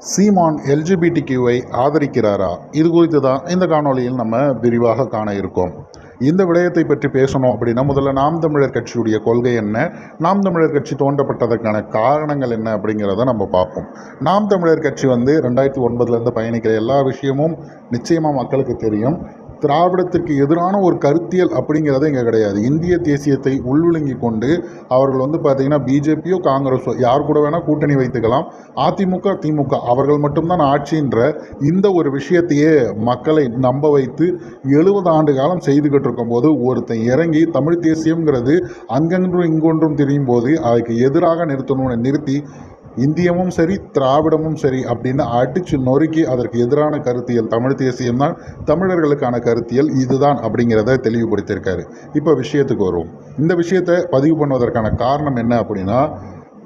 சீமான் LGBT கியூவை ஆதரிக்கிறாரா? இது குறித்து தான் இந்த காணொளியில் நம்ம விரிவாக காண இருக்கோம். இந்த விடயத்தை பற்றி பேசணும் அப்படின்னா முதல்ல நாம் தமிழர் கட்சியுடைய கொள்கை என்ன? நாம் தமிழர் கட்சி தோன்றப்பட்டதற்கான காரணங்கள் என்ன அப்படிங்கிறத நம்ம பார்ப்போம். நாம் தமிழர் கட்சி வந்து ரெண்டாயிரத்தி ஒன்பதுலேருந்து பயணிக்கிற எல்லா விஷயமும் நிச்சயமாக மக்களுக்கு தெரியும். திராவிடத்திற்கு எதிரான ஒரு கருத்தியல் அப்படிங்கிறது இங்கே கிடையாது. இந்திய தேசியத்தை உள்விழுங்கி கொண்டு அவர்கள் வந்து பார்த்தீங்கன்னா பிஜேபியோ காங்கிரஸோ யார் கூட வேணால் கூட்டணி வைத்துக்கலாம். அதிமுக திமுக அவர்கள் மட்டும்தான் ஆட்சின்ற இந்த ஒரு விஷயத்தையே மக்களை நம்ப வைத்து எழுபது ஆண்டு காலம் செய்துக்கிட்டு இருக்கும்போது ஒருத்தன் இறங்கி தமிழ் தேசியங்கிறது அங்கென்றும் இங்கொன்றும் தெரியும் போது அதுக்கு எதிராக நிறுத்தணும்னு நிறுத்தி இந்தியமும் சரி திராவிடமும் சரி அப்படின்னு அடித்து நொறுக்கி அதற்கு எதிரான கருத்தியல் தமிழ் தேசியம்தான் தமிழர்களுக்கான கருத்தியல் இதுதான் அப்படிங்கிறத தெளிவுபடுத்தியிருக்காரு. இப்போ விஷயத்துக்கு வருவோம். இந்த விஷயத்தை பதிவு பண்ணுவதற்கான காரணம் என்ன அப்படின்னா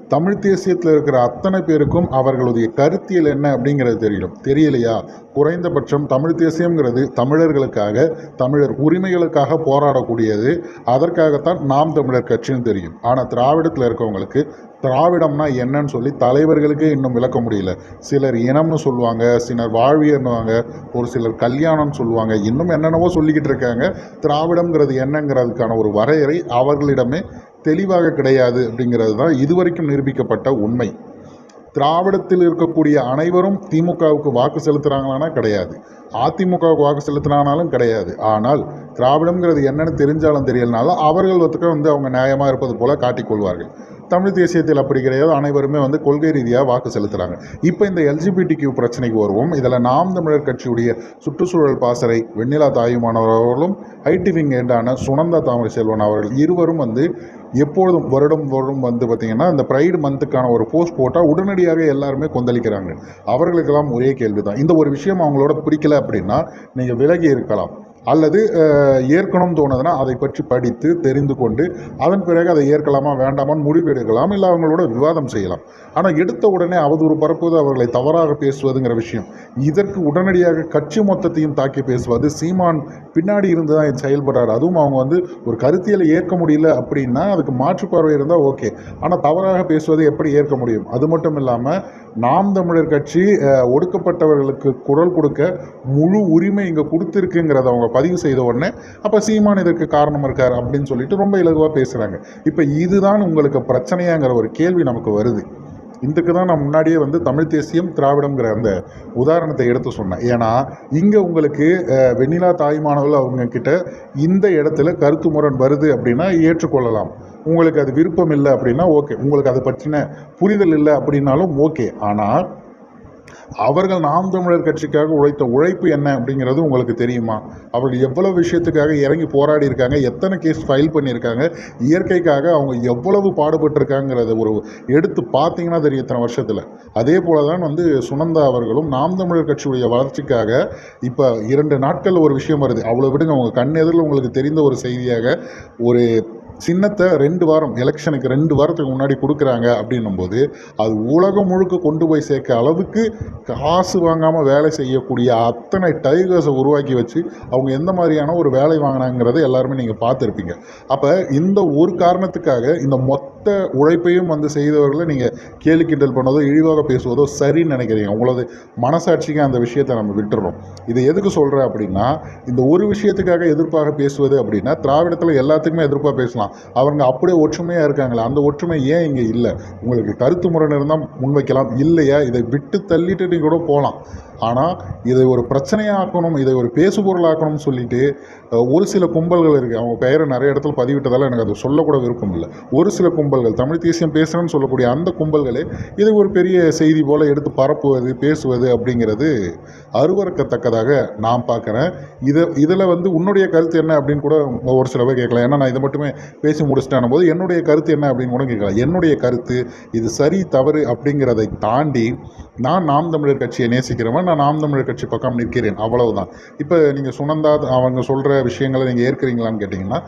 தமிழ் தேசியத்தில் இருக்கிற அத்தனை பேருக்கும் அவர்களுடைய கருத்தியல் என்ன அப்படிங்கிறது தெரியும். தெரியலையா? குறைந்தபட்சம் தமிழ் தேசியம்ங்கிறது தமிழர்களுக்காக தமிழர் உரிமைகளுக்காக போராடக்கூடியது. அதற்காகத்தான் நாம் தமிழர் கட்சின்னு தெரியும். ஆனால் திராவிடத்தில் இருக்கவங்களுக்கு திராவிடம்னா என்னன்னு சொல்லி தலைவர்களுக்கே இன்னும் விளக்க முடியல. சிலர் இனம்னு சொல்லுவாங்க சிலர் வாழ்வியர்னுவாங்க ஒரு சிலர் கல்யாணம்னு சொல்லுவாங்க. இன்னும் என்னென்னவோ சொல்லிக்கிட்டு இருக்காங்க. திராவிடம்ங்கிறது என்னங்கிறதுக்கான ஒரு வரையறை அவர்களிடமே தெளிவாக கிடையாது அப்படிங்கிறது தான் இதுவரைக்கும் நிரூபிக்கப்பட்ட உண்மை. திராவிடத்தில் இருக்கக்கூடிய அனைவரும் திமுகவுக்கு வாக்கு செலுத்துகிறாங்களானா கிடையாது. அதிமுகவுக்கு வாக்கு செலுத்துனானாலும் கிடையாது. ஆனால் திராவிடங்கிறது என்னென்னு தெரிஞ்சாலும் தெரியலனாலும் அவர்கள் ஒத்துக்க வந்து அவங்க நியாயமாக இருப்பது போல காட்டிக்கொள்வார்கள் தமிழ் தேசியத்தில் அப்படி கிடையாது. அனைவருமே வந்து கொள்கை ரீதியாக வாக்கு செலுத்துகிறாங்க இப்போ இந்த எல்ஜிபிடி கியூ பிரச்சனைக்கு வருவோம். இதில் நாம் தமிழர் கட்சியுடைய சுற்றுச்சூழல் பாசறை வெண்ணிலா தாயுமானவர் அவர்களும் ஐடி விங் ஏண்டான சுனந்தா தாமரை செல்வன் அவர்கள் இருவரும் வந்து எப்பொழுதும் வருடம் வருடம் வந்து பார்த்திங்கன்னா இந்த ப்ரைடு மந்த்துக்கான ஒரு போஸ்ட் போட்டால் உடனடியாக எல்லாருமே கொந்தளிக்கிறாங்க. அவர்களுக்கெல்லாம் ஒரே கேள்வி தான் இந்த ஒரு விஷயம் அவங்களோட பிடிக்கல அப்படின்னா நீங்கள் விலகி இருக்கலாம். அல்லது ஏற்கணும்னு தோணுதுன்னா அதை பற்றி படித்து தெரிந்து கொண்டு அதன் பிறகு அதை ஏற்கலாமா வேண்டாமான்னு முடிவு எடுக்கலாம் இல்லை அவங்களோட விவாதம் செய்யலாம். ஆனால் எடுத்த உடனே அவதூறு பரப்புவது அவர்களை தவறாக பேசுவதுங்கிற விஷயம். இதற்கு உடனடியாக கட்சி மொத்தத்தையும் தாக்கி பேசுவது சீமான் பின்னாடி இருந்து தான் இது செயல்படுறாரு. அதுவும் அவங்க வந்து ஒரு கருத்தியலை ஏற்க முடியல அப்படின்னா அதுக்கு மாற்றுப்பார்வை இருந்தால் ஓகே. ஆனால் தவறாக பேசுவதை எப்படி ஏற்க முடியும்? அது மட்டும் இல்லாமல் நாம் தமிழர் கட்சி ஒடுக்கப்பட்டவர்களுக்கு குரல் கொடுக்க முழு உரிமை இங்கே கொடுத்துருக்குங்கிறத அவங்க பதிவு செய்த உடனே அப்போ சீமான் இதற்கு காரணம் இருக்கார் அப்படின்னு சொல்லிட்டு ரொம்ப இலகுவாக பேசுகிறாங்க இப்போ இதுதான் உங்களுக்கு பிரச்சனையாங்கிற ஒரு கேள்வி நமக்கு வருது. இதுக்கு தான் நான் முன்னாடியே வந்து தமிழ் தேசியம் திராவிடங்கிற அந்த உதாரணத்தை எடுத்து சொன்னேன். ஏன்னா இங்கே உங்களுக்கு வெண்ணிலா தாய்மானவர்கள் அவங்க கிட்ட இந்த இடத்துல கருத்து முரண் வருது அப்படின்னா ஏற்றுக்கொள்ளலாம். உங்களுக்கு அது விருப்பம் இல்லை அப்படின்னா ஓகே. உங்களுக்கு அதை பற்றின புரிதல் இல்லை அப்படின்னாலும் ஓகே. ஆனால் அவர்கள் நாம் தமிழர் கட்சிக்காக உழைத்த உழைப்பு என்ன அப்படிங்கிறது உங்களுக்கு தெரியுமா? அவர்கள் எவ்வளவு விஷயத்துக்காக இறங்கி போராடி இருக்காங்க எத்தனை கேஸ் ஃபைல் பண்ணியிருக்காங்க இயற்கைக்காக அவங்க எவ்வளவு பாடுபட்டிருக்காங்கிறத ஒரு எடுத்து பார்த்தீங்கன்னா தெரியும் இத்தனை வருஷத்தில். அதே போல தான் வந்து சுனந்தா அவர்களும் நாம் தமிழர் கட்சியுடைய வளர்ச்சிக்காக இப்போ இரண்டு நாட்கள் ஒரு விஷயம் வருது. அவ்வளோ விடுங்க அவங்க கண் எதிரில் உங்களுக்கு தெரிந்த ஒரு செய்தியாக ஒரு சின்னத்தை ரெண்டு வாரம் எலெக்ஷனுக்கு ரெண்டு வாரத்துக்கு முன்னாடி கொடுக்குறாங்க அப்படின்னும்போது அது உலகம் முழுக்க கொண்டு போய் சேர்க்க அளவுக்கு காசு வாங்காமல் வேலை செய்யக்கூடிய அத்தனை டைகர்ஸை உருவாக்கி வச்சு அவங்க எந்த மாதிரியான ஒரு வேலை வாங்கினாங்கிறத எல்லாருமே நீங்கள் பார்த்துருப்பீங்க. அப்போ இந்த ஒரு காரணத்துக்காக இந்த மொத்த மொத்த உழைப்பையும் வந்து செய்தவர்களை நீங்கள் கேலி கிண்டல் பண்ணதோ இழிவாக பேசுவதோ சரின்னு நினைக்கிறீங்க. உங்களது மனசாட்சிக்கு அந்த விஷயத்தை நம்ம விட்டுறோம் இதை எதுக்கு சொல்கிறேன் அப்படின்னா இந்த ஒரு விஷயத்துக்காக எதிர்ப்பாக பேசுவது அப்படின்னா திராவிடத்தில் எல்லாத்துக்குமே எதிர்ப்பாக பேசலாம். அவங்க அப்படியே ஒற்றுமையாக இருக்காங்களே அந்த ஒற்றுமை ஏன் இங்கே இல்லை? உங்களுக்கு கருத்து முரண் இருந்தால் முன்வைக்கலாம். இல்லையா? இதை விட்டு தள்ளிட்டு நீ கூட போகலாம் ஆனால் இதை ஒரு பிரச்சனையாக்கணும் இதை ஒரு பேசுபொருளாக்கணும்னு சொல்லிட்டு ஒரு சில கும்பல்கள் இருக்குது அவங்க பெயரை நிறைய இடத்துல பதிவிட்டதால் எனக்கு அது சொல்லக்கூட விருப்பம் இல்லை. ஒரு சில கும்பல்கள் தமிழ் தேசியம் பேசுகிறேன்னு சொல்லக்கூடிய அந்த கும்பல்களே இதை ஒரு பெரிய செய்தி போல் எடுத்து பரப்புவது பேசுவது அப்படிங்கிறது அருவறுக்கத்தக்கதாக நான் பார்க்குறேன். இதை இதில் வந்து உன்னுடைய கருத்து என்ன அப்படின்னு கூட ஒரு சில பேர் கேட்கலாம். ஏன்னா நான் இதை மட்டுமே பேசி முடிச்சிட்டேன் போது என்னுடைய கருத்து என்ன அப்படின்னு கூட கேட்கலாம். என்னுடைய கருத்து இது சரி தவறு அப்படிங்கிறதை தாண்டி நான் நாம் தமிழர் கட்சியை நேசிக்கிறவன் நான் நாம் தமிழர் கட்சி பக்கம் நிற்கிறேன் அவ்வளவுதான். இப்போ நீங்கள் சுனந்தா அவங்க சொல்கிற விஷயங்களை நீங்கள் ஏற்கிறீங்களான்னு கேட்டிங்கன்னா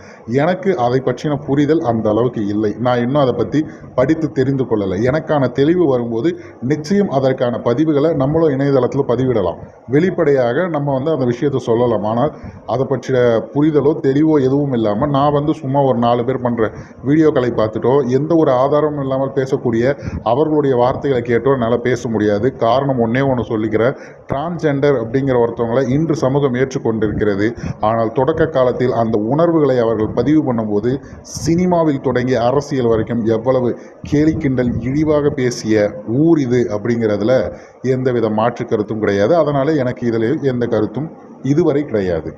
எனக்கு அதை பற்றின புரிதல் அந்த அளவுக்கு இல்லை. நான் இன்னும் அதை பற்றி படித்து தெரிந்து கொள்ளலை. எனக்கான தெளிவு வரும்போது நிச்சயம் அதற்கான பதிவுகளை நம்மளும் இணையதளத்தில் பதிவிடலாம். வெளிப்படையாக நம்ம வந்து அந்த விஷயத்தை சொல்லலாம். ஆனால் அதை பற்றிய புரிதலோ தெளிவோ எதுவும் இல்லாமல் நான் வந்து சும்மா ஒரு நாலு பேர் பண்ணுற வீடியோக்களை பார்த்துட்டோ எந்த ஒரு ஆதாரமும் இல்லாமல் பேசக்கூடிய அவர்களுடைய வார்த்தைகளை கேட்டோ என்னால் பேச முடியாது. காரணம் ஒன்றே ஒன்று சொல்லிக்கிறேன். டிரான்ஸ்ஜெண்டர் அப்படிங்கிற ஒருத்தவங்களை இன்று சமூகம் ஏற்றுக்கொண்டிருக்கிறது. ஆனால் தொடக்க காலத்தில் அந்த உணர்வுகளை அவர்கள் பதிவு பண்ணும்போது சினிமாவில் தொடங்கி அரசியல் வரைக்கும் எவ்வளவு கேலி கிண்டல் இழிவாக பேசிய ஊர் இது அப்படிங்கிறதுல எந்தவித மாற்று கருத்தும் கிடையாது. அதனால் எனக்கு இதில் எந்த கருத்தும் இதுவரை கிடையாது.